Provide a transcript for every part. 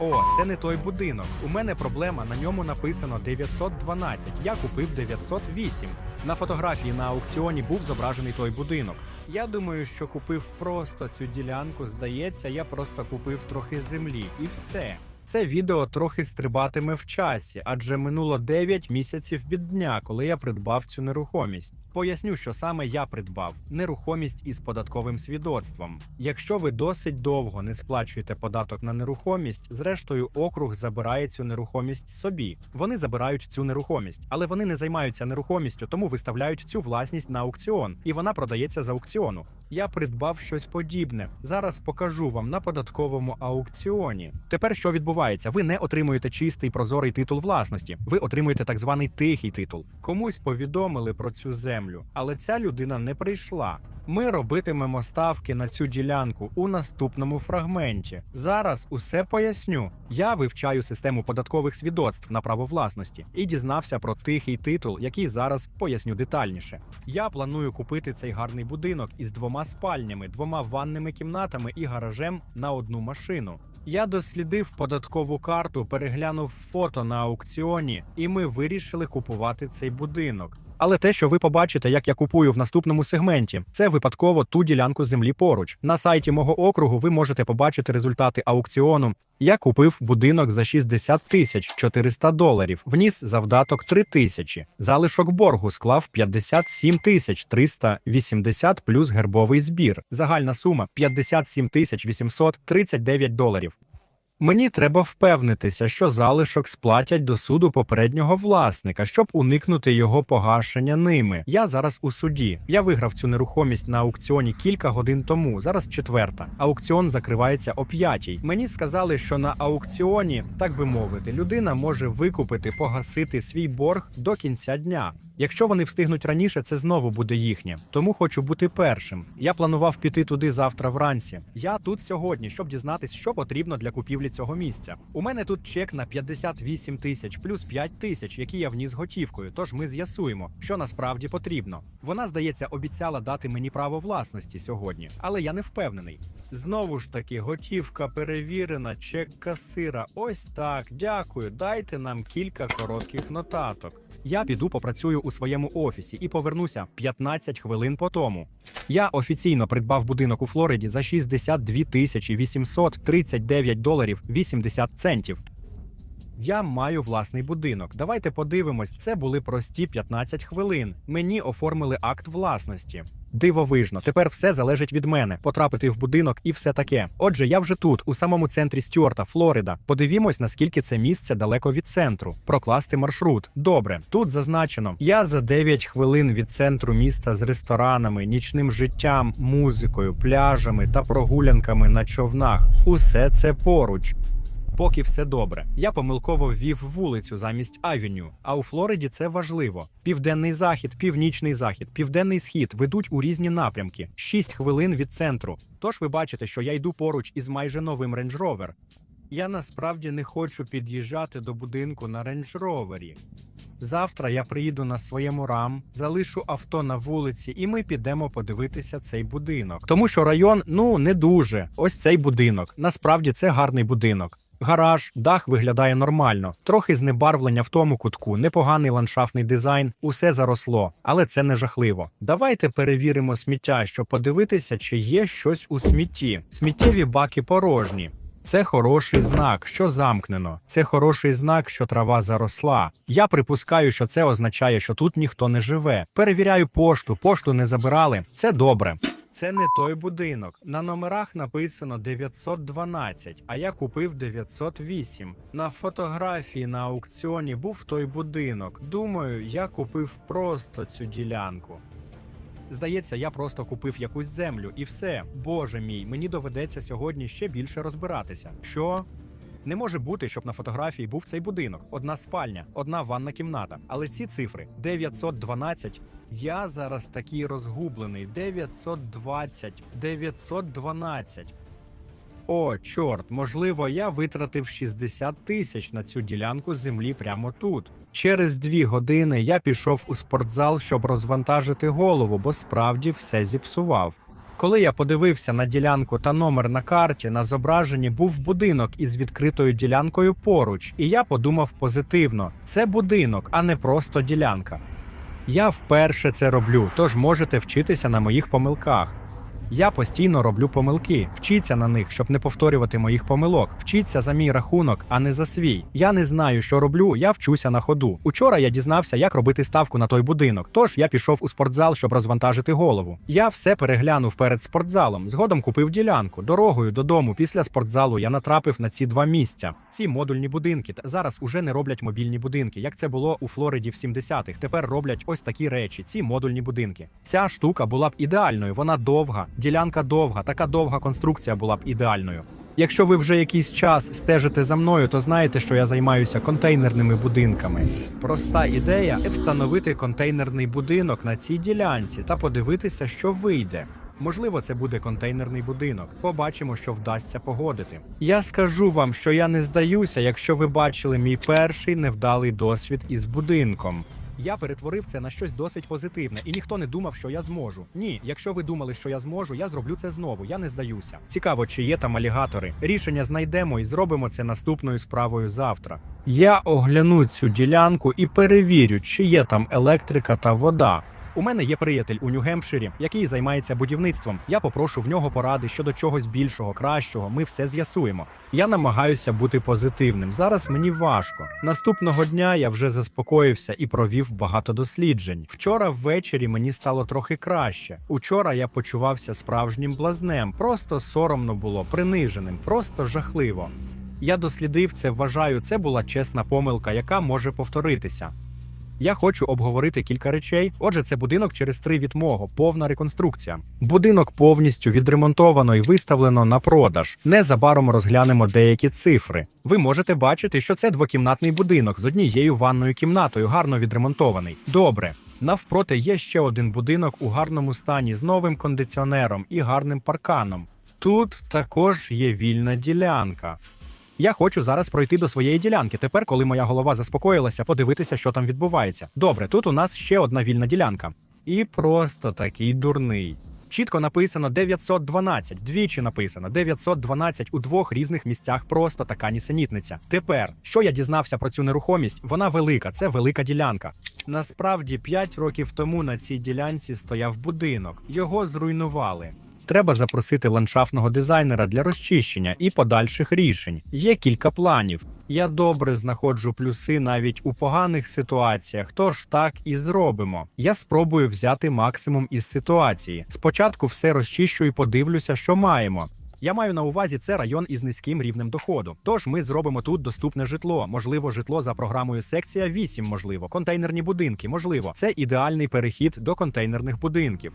О, це не той будинок. У мене проблема. На ньому написано 912. Я купив 908. На фотографії на аукціоні був зображений той будинок. Я думаю, що купив просто цю ділянку. Здається, я просто купив трохи землі і все. Це відео трохи стрибатиме в часі, адже минуло 9 місяців від дня, коли я придбав цю нерухомість. Поясню, що саме я придбав нерухомість із податковим свідоцтвом. Якщо ви досить довго не сплачуєте податок на нерухомість, зрештою округ забирає цю нерухомість собі. Вони забирають цю нерухомість, але вони не займаються нерухомістю, тому виставляють цю власність на аукціон, і вона продається з аукціону. Я придбав щось подібне. Зараз покажу вам на податковому аукціоні. Тепер що відбувається? Ви не отримуєте чистий прозорий титул власності. Ви отримуєте так званий тихий титул. Комусь повідомили про цю землю, але ця людина не прийшла. Ми робитимемо ставки на цю ділянку у наступному фрагменті. Зараз усе поясню. Я вивчаю систему податкових свідоцтв на право власності і дізнався про тихий титул, який зараз поясню детальніше. Я планую купити цей гарний будинок із двома спальнями, двома ванними кімнатами і гаражем на одну машину. Я дослідив податкову карту, переглянув фото на аукціоні, і ми вирішили купувати цей будинок. Але те, що ви побачите, як я купую в наступному сегменті, це випадково ту ділянку землі поруч. На сайті мого округу ви можете побачити результати аукціону. Я купив будинок за 60 тисяч 400 доларів, вніс завдаток 3 тисячі. Залишок боргу склав 57 тисяч 380 плюс гербовий збір. Загальна сума 57 тисяч 839 доларів. Мені треба впевнитися, що залишок сплатять до суду попереднього власника, щоб уникнути його погашення ними. Я зараз у суді. Я виграв цю нерухомість на аукціоні кілька годин тому. Зараз четверта. Аукціон закривається о п'ятій. Мені сказали, що на аукціоні, так би мовити, людина може викупити, погасити свій борг до кінця дня. Якщо вони встигнуть раніше, це знову буде їхнє. Тому хочу бути першим. Я планував піти туди завтра вранці. Я тут сьогодні, щоб дізнатись, що потрібно для купівлі цього місця. У мене тут чек на 58 тисяч плюс 5 тисяч, які я вніс готівкою. Тож ми з'ясуємо, що насправді потрібно. Вона, здається, обіцяла дати мені право власності сьогодні, але я не впевнений. Знову ж таки, готівка перевірена, чек касира. Ось так. Дякую. Дайте нам кілька коротких нотаток. Я піду попрацюю у своєму офісі і повернуся 15 хвилин по тому. Я офіційно придбав будинок у Флориді за 62 тисячі 839 доларів 80 центів. Я маю власний будинок. Давайте подивимось, це були прості 15 хвилин. Мені оформили акт власності. Дивовижно, тепер все залежить від мене потрапити в будинок і все таке. Отже, я вже тут, у самому центрі Стюарта, Флорида. Подивімось, наскільки це місце далеко від центру. Прокласти маршрут. Добре, тут зазначено. Я за 9 хвилин від центру міста з ресторанами, нічним життям, музикою, пляжами та прогулянками на човнах. Усе це поруч. Поки все добре. Я помилково ввів вулицю замість авеню. А у Флориді це важливо. Південний захід, північний захід, південний схід ведуть у різні напрямки. 6 хвилин від центру. Тож ви бачите, що я йду поруч із майже новим Range Rover. Я насправді не хочу під'їжджати до будинку на Range Rover. Завтра я приїду на своєму рам, залишу авто на вулиці, і ми підемо подивитися цей будинок. Тому що район ну не дуже. Ось цей будинок. Насправді це гарний будинок. Гараж, дах виглядає нормально, трохи знебарвлення в тому кутку, непоганий ландшафтний дизайн, усе заросло, але це не жахливо. Давайте перевіримо сміття, щоб подивитися, чи є щось у смітті. Сміттєві баки порожні. Це хороший знак, що замкнено. Це хороший знак, що трава заросла. Я припускаю, що це означає, що тут ніхто не живе. Перевіряю пошту, пошту не забирали. Це добре. Це не той будинок. На номерах написано 912, а я купив 908. На фотографії на аукціоні був той будинок. Думаю, я купив просто цю ділянку. Здається, я просто купив якусь землю і все. Боже мій, мені доведеться сьогодні ще більше розбиратися. Що? Не може бути, щоб на фотографії був цей будинок, одна спальня, одна ванна кімната. Але ці цифри 912. Я зараз такий розгублений. 920, 912. О, чорт, можливо, я витратив 60 тисяч на цю ділянку землі прямо тут. Через дві години я пішов у спортзал, щоб розвантажити голову, бо справді все зіпсував. Коли я подивився на ділянку та номер на карті, на зображенні був будинок із відкритою ділянкою поруч, і я подумав позитивно: це будинок, а не просто ділянка. Я вперше це роблю, тож можете вчитися на моїх помилках. Я постійно роблю помилки. Вчіться на них, щоб не повторювати моїх помилок. Вчіться за мій рахунок, а не за свій. Я не знаю, що роблю, я вчуся на ходу. Учора я дізнався, як робити ставку на той будинок. Тож я пішов у спортзал, щоб розвантажити голову. Я все переглянув перед спортзалом. Згодом купив ділянку. Дорогою додому після спортзалу я натрапив на ці два місця. Ці модульні будинки зараз уже не роблять мобільні будинки, як це було у Флориді в 70-х. Тепер роблять ось такі речі: ці модульні будинки. Ця штука була б ідеальною. Вона довга, ділянка довга, така довга конструкція була б ідеальною. Якщо ви вже якийсь час стежите за мною, то знаєте, що я займаюся контейнерними будинками. Проста ідея встановити контейнерний будинок на цій ділянці та подивитися, що вийде. Можливо, це буде контейнерний будинок. Побачимо, що вдасться погодити. Я скажу вам, що я не здаюся, якщо ви бачили мій перший невдалий досвід із будинком. Я перетворив це на щось досить позитивне, і ніхто не думав, що я зможу. Ні, якщо ви думали, що я зможу, я зроблю це знову. Я не здаюся. Цікаво, чи є там алігатори. Рішення знайдемо і зробимо це наступною справою завтра. Я огляну цю ділянку і перевірю, чи є там електрика та вода. У мене є приятель у Нью-Гемпширі, який займається будівництвом. Я попрошу в нього поради щодо чогось більшого, кращого. Ми все з'ясуємо. Я намагаюся бути позитивним. Зараз мені важко. Наступного дня я вже заспокоївся і провів багато досліджень. Вчора ввечері мені стало трохи краще. Учора я почувався справжнім блазнем. Просто соромно було, приниженим, просто жахливо. Я дослідив це, вважаю, це була чесна помилка, яка може повторитися. Я хочу обговорити кілька речей. Отже, це будинок через три від мого, повна реконструкція. Будинок повністю відремонтовано і виставлено на продаж. Незабаром розглянемо деякі цифри. Ви можете бачити, що це двокімнатний будинок з однією ванною кімнатою, гарно відремонтований. Добре. Навпроти є ще один будинок у гарному стані з новим кондиціонером і гарним парканом. Тут також є вільна ділянка. Я хочу зараз пройти до своєї ділянки. Тепер, коли моя голова заспокоїлася, подивитися, що там відбувається. Добре, тут у нас ще одна вільна ділянка. І просто такий дурний. Чітко написано 912, двічі написано 912 у двох різних місцях. Просто така нісенітниця. Тепер, що я дізнався про цю нерухомість, вона велика, це велика ділянка. Насправді, 5 років тому на цій ділянці стояв будинок. Його зруйнували. Треба запросити ландшафтного дизайнера для розчищення і подальших рішень. Є кілька планів. Я добре знаходжу плюси навіть у поганих ситуаціях, тож так і зробимо. Я спробую взяти максимум із ситуації. Спочатку все розчищу і подивлюся, що маємо. Я маю на увазі це район із низьким рівнем доходу. Тож ми зробимо тут доступне житло. Можливо, житло за програмою секція 8, можливо, контейнерні будинки, можливо. Це ідеальний перехід до контейнерних будинків.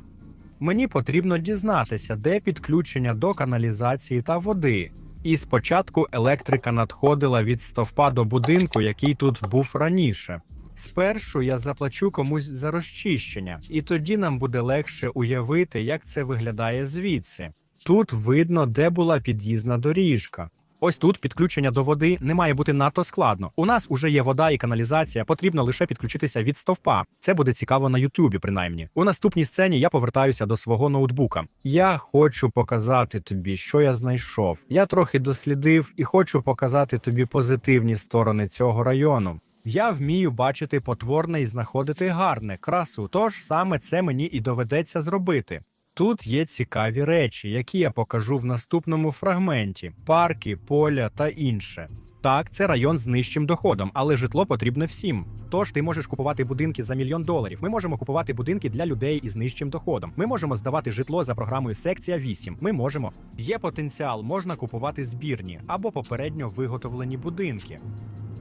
Мені потрібно дізнатися, де підключення до каналізації та води. І спочатку електрика надходила від стовпа до будинку, який тут був раніше. Спершу я заплачу комусь за розчищення, і тоді нам буде легше уявити, як це виглядає звідси. Тут видно, де була під'їзна доріжка. Ось тут підключення до води не має бути надто складно. У нас уже є вода і каналізація, потрібно лише підключитися від стовпа. Це буде цікаво на Ютубі, принаймні. У наступній сцені я повертаюся до свого ноутбука. Я хочу показати тобі, що я знайшов. Я трохи дослідив і хочу показати тобі позитивні сторони цього району. Я вмію бачити потворне і знаходити гарне красу. Тож саме це мені і доведеться зробити. Тут є цікаві речі, які я покажу в наступному фрагменті: парки, поля та інше. Так, це район з нижчим доходом, але житло потрібне всім. Тож ти можеш купувати будинки за мільйон доларів. Ми можемо купувати будинки для людей із нижчим доходом. Ми можемо здавати житло за програмою секція 8. Ми можемо. Є потенціал, можна купувати збірні або попередньо виготовлені будинки.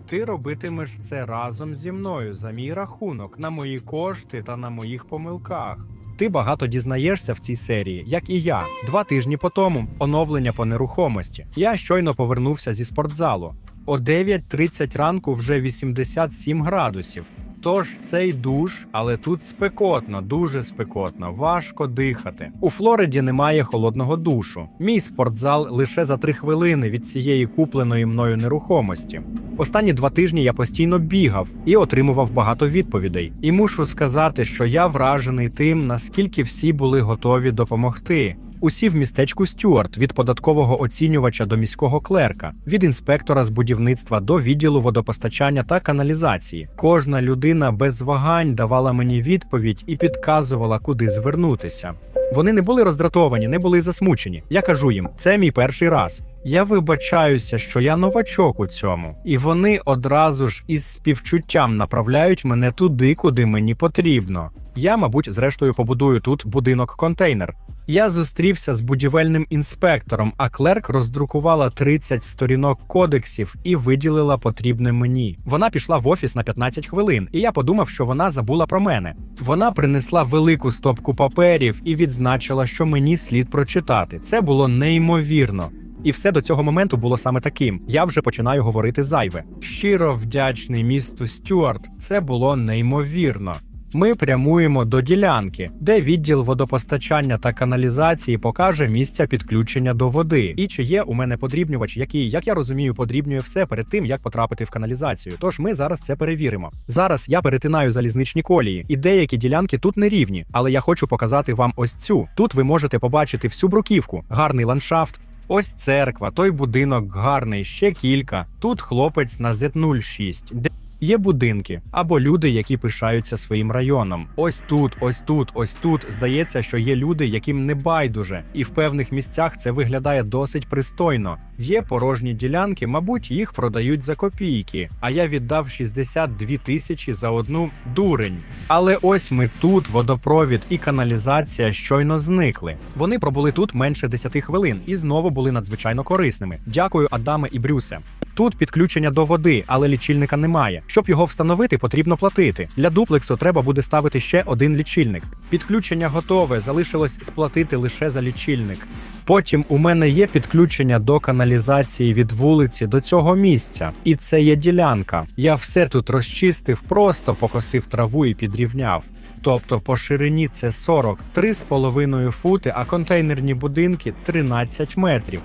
Ти робитимеш це разом зі мною за мій рахунок, на мої кошти та на моїх помилках. Ти багато дізнаєшся в цій серії, як і я. Два тижні по тому оновлення по нерухомості. Я щойно повернувся зі спортзалу. О 9.30 ранку вже 87 градусів. Тож цей душ, але тут спекотно, дуже спекотно, важко дихати. У Флориді немає холодного душу. Мій спортзал лише за три хвилини від цієї купленої мною нерухомості. Останні два тижні я постійно бігав і отримував багато відповідей. І мушу сказати, що я вражений тим, наскільки всі були готові допомогти. Усі в містечку Стюарт від податкового оцінювача до міського клерка, від інспектора з будівництва до відділу водопостачання та каналізації. Кожна людина без вагань давала мені відповідь і підказувала, куди звернутися. Вони не були роздратовані, не були засмучені. Я кажу їм, це мій перший раз. Я вибачаюся, що я новачок у цьому, і вони одразу ж із співчуттям направляють мене туди, куди мені потрібно. Я, мабуть, зрештою побудую тут будинок-контейнер. Я зустрівся з будівельним інспектором, а клерк роздрукувала 30 сторінок кодексів і виділила потрібне мені. Вона пішла в офіс на 15 хвилин, і я подумав, що вона забула про мене. Вона принесла велику стопку паперів і відзначила, що мені слід прочитати. Це було неймовірно. І все до цього моменту було саме таким. Я вже починаю говорити зайве. Щиро вдячний місту Стюарт. Це було неймовірно. Ми прямуємо до ділянки, де відділ водопостачання та каналізації покаже місця підключення до води. І чи є у мене подрібнювач, який, як я розумію, подрібнює все перед тим, як потрапити в каналізацію. Тож ми зараз це перевіримо. Зараз я перетинаю залізничні колії, і деякі ділянки тут не рівні, але я хочу показати вам ось цю. Тут ви можете побачити всю бруківку, гарний ландшафт. Ось церква, той будинок гарний, ще кілька. Тут хлопець на Z06. Є будинки або люди, які пишаються своїм районом. Ось тут, ось тут, ось тут. Здається, що є люди, яким не байдуже, і в певних місцях це виглядає досить пристойно. Є порожні ділянки, мабуть, їх продають за копійки. А я віддав 62 тисячі за одну дурень. Але ось ми тут, водопровід і каналізація щойно зникли. Вони пробули тут менше 10 хвилин і знову були надзвичайно корисними. Дякую, Адаме і Брюсе. Тут підключення до води, але лічильника немає. Щоб його встановити, потрібно платити. Для дуплексу треба буде ставити ще один лічильник. Підключення готове, залишилось сплатити лише за лічильник. Потім у мене є підключення до каналізації від вулиці до цього місця, і це є ділянка. Я все тут розчистив, просто покосив траву і підрівняв. Тобто по ширині це 43,5 фути, а контейнерні будинки 13 метрів.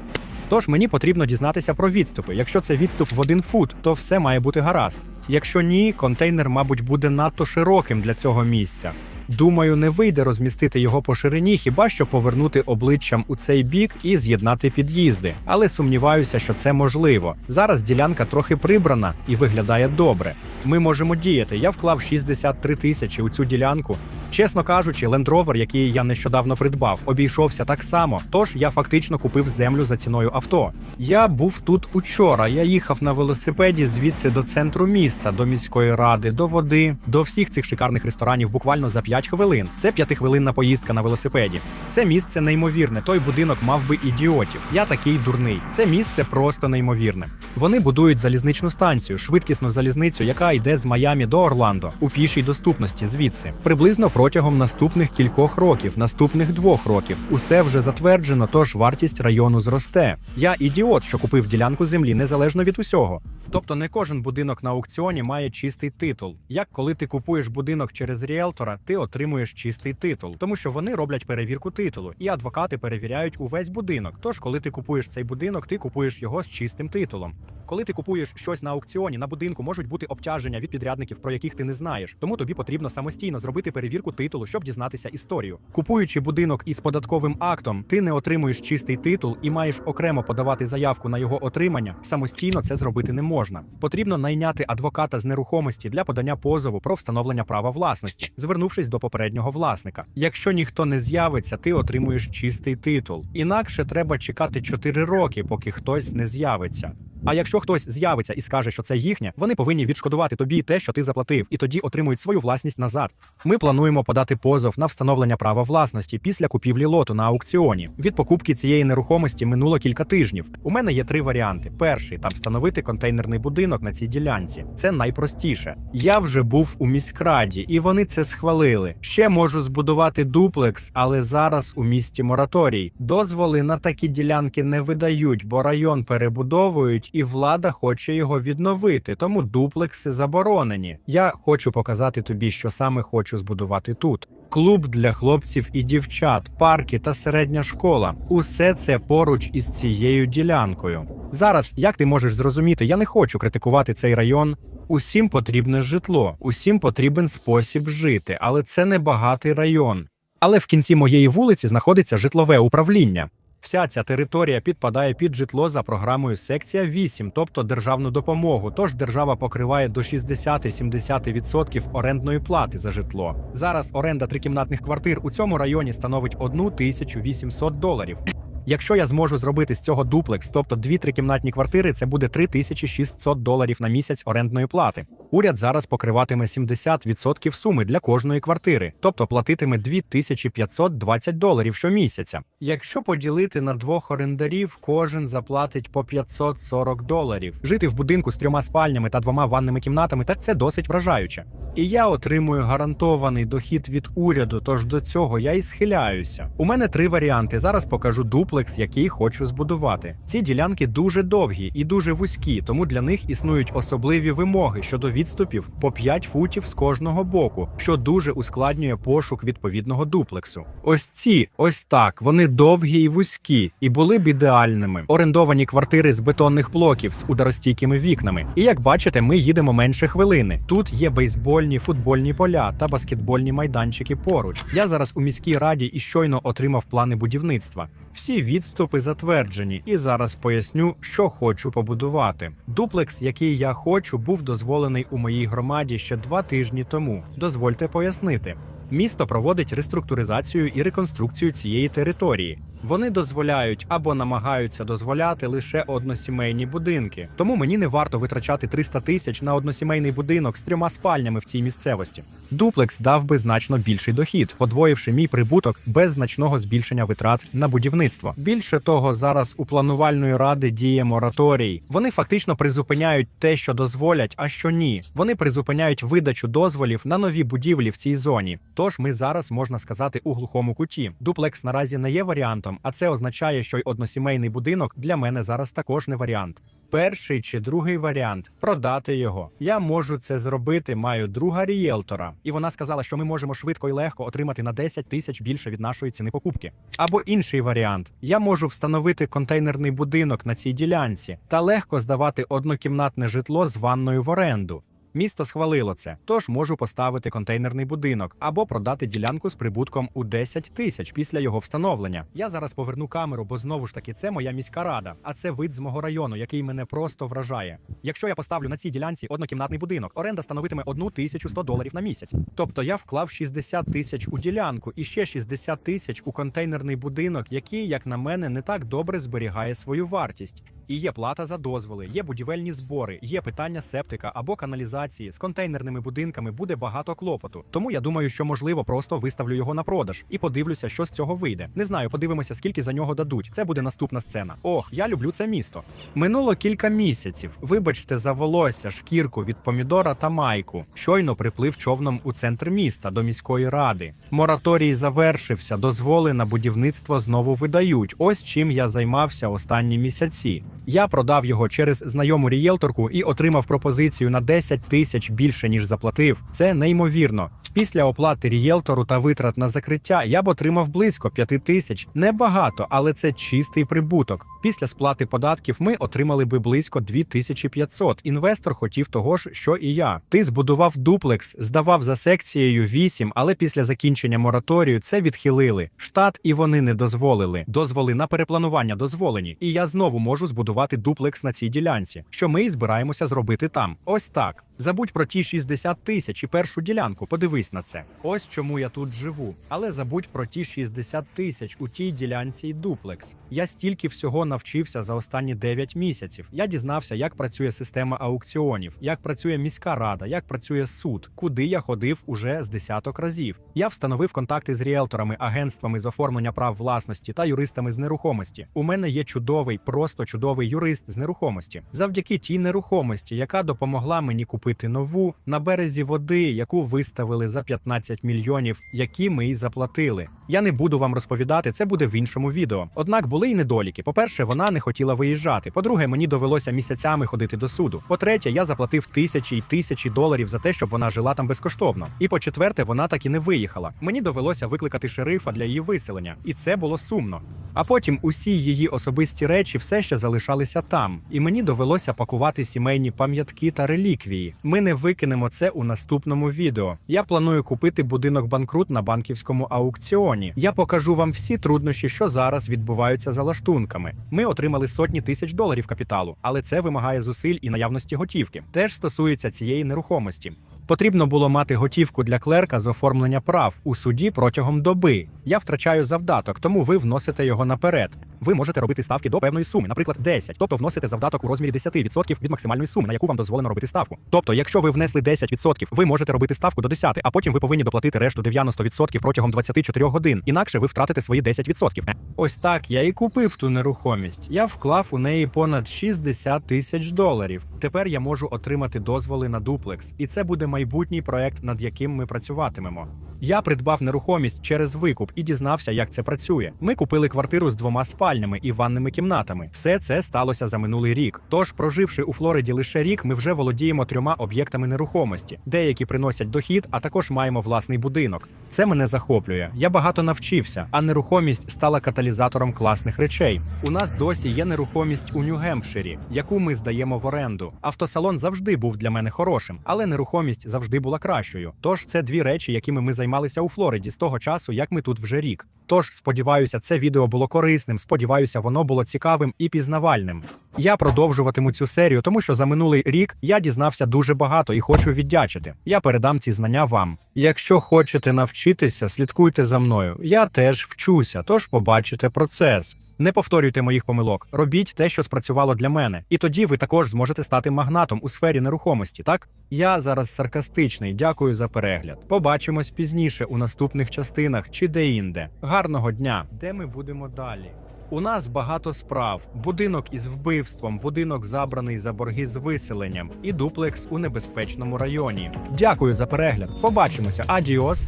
Тож мені потрібно дізнатися про відступи. Якщо це відступ в один фут, то все має бути гаразд. Якщо ні, контейнер, мабуть, буде надто широким для цього місця. Думаю, не вийде розмістити його по ширині, хіба що повернути обличчям у цей бік і з'єднати під'їзди. Але сумніваюся, що це можливо. Зараз ділянка трохи прибрана і виглядає добре. Ми можемо діяти. Я вклав 63 тисячі у цю ділянку. Чесно кажучи, Land Rover, який я нещодавно придбав, обійшовся так само. Тож я фактично купив землю за ціною авто. Я був тут учора. Я їхав на велосипеді звідси до центру міста, до міської ради, до води, до всіх цих шикарних ресторанів буквально за 5 хвилин. Це п'ятихвилинна поїздка на велосипеді. Це місце неймовірне. Той будинок мав би ідіотів. Я такий дурний. Це місце просто неймовірне. Вони будують залізничну станцію, швидкісну залізницю, яка йде з Майамі до Орландо у пішій доступності звідси. Приблизно протягом наступних кількох років, наступних двох років. Усе вже затверджено, тож вартість району зросте. Я ідіот, що купив ділянку землі незалежно від усього. Тобто не кожен будинок на аукціоні має чистий титул. Як коли ти купуєш будинок через ріелтора, ти отримуєш чистий титул, тому що вони роблять перевірку титулу, і адвокати перевіряють увесь будинок. Тож, коли ти купуєш цей будинок, ти купуєш його з чистим титулом. Коли ти купуєш щось на аукціоні, на будинку можуть бути обтяження від підрядників, про яких ти не знаєш. Тому тобі потрібно самостійно зробити перевірку титулу, щоб дізнатися історію. Купуючи будинок із податковим актом, ти не отримуєш чистий титул і маєш окремо подавати заявку на його отримання. Самостійно це зробити не можна. Потрібно найняти адвоката з нерухомості для подання позову про встановлення права власності, звернувшись до попереднього власника. Якщо ніхто не з'явиться, ти отримуєш чистий титул. Інакше треба чекати 4 роки, поки хтось не з'явиться. А якщо хтось з'явиться і скаже, що це їхнє, вони повинні відшкодувати тобі те, що ти заплатив, і тоді отримують свою власність назад. Ми плануємо подати позов на встановлення права власності після купівлі лоту на аукціоні. Від покупки цієї нерухомості минуло кілька тижнів. У мене є три варіанти: перший там встановити контейнерний будинок на цій ділянці. Це найпростіше. Я вже був у міськраді, і вони це схвалили. Ще можу збудувати дуплекс, але зараз у місті мораторій. Дозволи на такі ділянки не видають, бо район перебудовують і влада хоче його відновити, тому дуплекси заборонені. Я хочу показати тобі, що саме хочу збудувати тут. Клуб для хлопців і дівчат, парки та середня школа. Усе це поруч із цією ділянкою. Зараз, як ти можеш зрозуміти, я не хочу критикувати цей район. Усім потрібне житло, усім потрібен спосіб жити, але це не багатий район. Але в кінці моєї вулиці знаходиться житлове управління. Вся ця територія підпадає під житло за програмою секція 8, тобто державну допомогу. Тож держава покриває до 60-70% орендної плати за житло. Зараз оренда трикімнатних квартир у цьому районі становить 1800 доларів. Якщо я зможу зробити з цього дуплекс, тобто дві трикімнатні квартири, це буде 3600 доларів на місяць орендної плати. Уряд зараз покриватиме 70% суми для кожної квартири, тобто платитиме 2520 доларів щомісяця. Якщо поділити на двох орендарів, кожен заплатить по 540 доларів. Жити в будинку з трьома спальнями та двома ванними кімнатами, так це досить вражаюче. І я отримую гарантований дохід від уряду, тож до цього я і схиляюся. У мене три варіанти. Зараз покажу дуплекс, який хочу збудувати. Ці ділянки дуже довгі і дуже вузькі, тому для них існують особливі вимоги щодо відступів по 5 футів з кожного боку, що дуже ускладнює пошук відповідного дуплексу. Ось ці, ось так, вони довгі і вузькі, і були б ідеальними. Орендовані квартири з бетонних блоків з ударостійкими вікнами. І як бачите, ми їдемо менше хвилини. Тут є бейсбольні, футбольні поля та баскетбольні майданчики поруч. Я зараз у міській раді і щойно отримав плани будівництва. Всі відступи затверджені, і зараз поясню, що хочу побудувати. Дуплекс, який я хочу, був дозволений у моїй громаді ще два тижні тому. Дозвольте пояснити. Місто проводить реструктуризацію і реконструкцію цієї території. Вони дозволяють або намагаються дозволяти лише односімейні будинки. Тому мені не варто витрачати 300 тисяч на односімейний будинок з трьома спальнями в цій місцевості. Дуплекс дав би значно більший дохід, подвоївши мій прибуток без значного збільшення витрат на будівництво. Більше того, зараз у планувальної ради діє мораторій. Вони фактично призупиняють те, що дозволять, а що ні. Вони призупиняють видачу дозволів на нові будівлі в цій зоні. Тож ми зараз можна сказати у глухому куті. Дуплекс наразі не є варіантом, а це означає, що й односімейний будинок для мене зараз також не варіант. Перший чи другий варіант продати його. Я можу це зробити. Маю друга рієлтора, і вона сказала, що ми можемо швидко і легко отримати на 10 тисяч більше від нашої ціни покупки. Або інший варіант: я можу встановити контейнерний будинок на цій ділянці та легко здавати однокімнатне житло з ванною в оренду. Місто схвалило це, тож можу поставити контейнерний будинок або продати ділянку з прибутком у 10 тисяч після його встановлення. Я зараз поверну камеру, бо знову ж таки це моя міська рада, а це вид з мого району, який мене просто вражає. Якщо я поставлю на цій ділянці однокімнатний будинок, оренда становитиме 1100 доларів на місяць. Тобто я вклав 60 тисяч у ділянку і ще 60 тисяч у контейнерний будинок, який, як на мене, не так добре зберігає свою вартість. І є плата за дозволи, є будівельні збори, є питання септика або каналізації з контейнерними будинками буде багато клопоту. Тому я думаю, що можливо просто виставлю його на продаж і подивлюся, що з цього вийде. Не знаю, подивимося, скільки за нього дадуть. Це буде наступна сцена. Ох, я люблю це місто. Минуло кілька місяців. Вибачте за волосся, шкірку від помідора та майку. Щойно приплив човном у центр міста до міської ради. Мораторій завершився. Дозволи на будівництво знову видають. Ось чим я займався останні місяці. Я продав його через знайому рієлторку і отримав пропозицію на 10 тисяч більше ніж заплатив. Це неймовірно. Після оплати рієлтору та витрат на закриття я б отримав близько 5 тисяч. Небагато, але це чистий прибуток. Після сплати податків ми отримали би близько 2500. Інвестор хотів того ж, що і я. Ти збудував дуплекс, здавав за секцією 8, але після закінчення мораторію це відхилили. Штат і вони не дозволили. Дозволи на перепланування дозволені. І я знову можу збудувати дуплекс на цій ділянці, що ми і збираємося зробити там. Ось так. Забудь про ті 60 тисяч і першу ділянку. Подивись на це. Ось чому я тут живу. Але забудь про ті 60 тисяч у тій ділянці і дуплекс. Я стільки всього навчився за останні 9 місяців. Я дізнався, як працює система аукціонів, як працює міська рада, як працює суд, куди я ходив уже з десяток разів. Я встановив контакти з ріелторами, агентствами з оформлення прав власності та юристами з нерухомості. У мене є чудовий, просто чудовий юрист з нерухомості. Завдяки тій нерухомості, яка допомогла мені купити нову на березі води, яку виставили за 15 мільйонів, які ми й заплатили. Я не буду вам розповідати, це буде в іншому відео. Однак були й недоліки. По-перше, вона не хотіла виїжджати. По-друге, мені довелося місяцями ходити до суду. По-третє, я заплатив тисячі й тисячі доларів за те, щоб вона жила там безкоштовно. І по-четверте, вона так і не виїхала. Мені довелося викликати шерифа для її виселення, і це було сумно. А потім усі її особисті речі все ще залишалися там, і мені довелося пакувати сімейні пам'ятки та реліквії. Ми не викинемо це у наступному відео. Я планую купити будинок банкрут на банківському аукціоні. Я покажу вам всі труднощі, що зараз відбуваються за лаштунками. Ми отримали сотні тисяч доларів капіталу, але це вимагає зусиль і наявності готівки. Теж стосується цієї нерухомості. Потрібно було мати готівку для клерка з оформлення прав у суді протягом доби. Я втрачаю завдаток, тому ви вносите його наперед. Ви можете робити ставки до певної суми, наприклад, 10, тобто вносите завдаток у розмірі 10% від максимальної суми, на яку вам дозволено робити ставку. Тобто, якщо ви внесли 10%, ви можете робити ставку до 10, а потім ви повинні доплатити решту 90% протягом 24 годин. Інакше ви втратите свої 10%. Ось так я і купив ту нерухомість. Я вклав у неї понад 60 тисяч доларів. Тепер я можу отримати дозволи на дуплекс, і це буде майбутній проект, над яким ми працюватимемо. Я придбав нерухомість через викуп і дізнався, як це працює. Ми купили квартиру з двома спальнями і ванними кімнатами. Все це сталося за минулий рік. Тож, проживши у Флориді лише рік, ми вже володіємо трьома об'єктами нерухомості. Деякі приносять дохід, а також маємо власний будинок. Це мене захоплює. Я багато навчився, а нерухомість стала каталізатором класних речей. У нас досі є нерухомість у Нью-Гемпширі, яку ми здаємо в оренду. Автосалон завжди був для мене хорошим, але нерухомість завжди була кращою. Тож це дві речі, якими ми займалися у Флориді з того часу, як ми тут вже рік. Тож сподіваюся, це відео було корисним. Сподіваюся, воно було цікавим і пізнавальним. Я продовжуватиму цю серію, тому що за минулий рік я дізнався дуже багато і хочу віддячити. Я передам ці знання вам. Якщо хочете навчитися, слідкуйте за мною. Я теж вчуся, тож побачите процес. Не повторюйте моїх помилок, робіть те, що спрацювало для мене, і тоді ви також зможете стати магнатом у сфері нерухомості. Так я зараз саркастичний. Дякую за перегляд. Побачимось пізніше у наступних частинах чи де-інде. Гарного дня, де ми будемо далі. У нас багато справ: будинок із вбивством, будинок забраний за борги з виселенням і дуплекс у небезпечному районі. Дякую за перегляд. Побачимося. Адіос.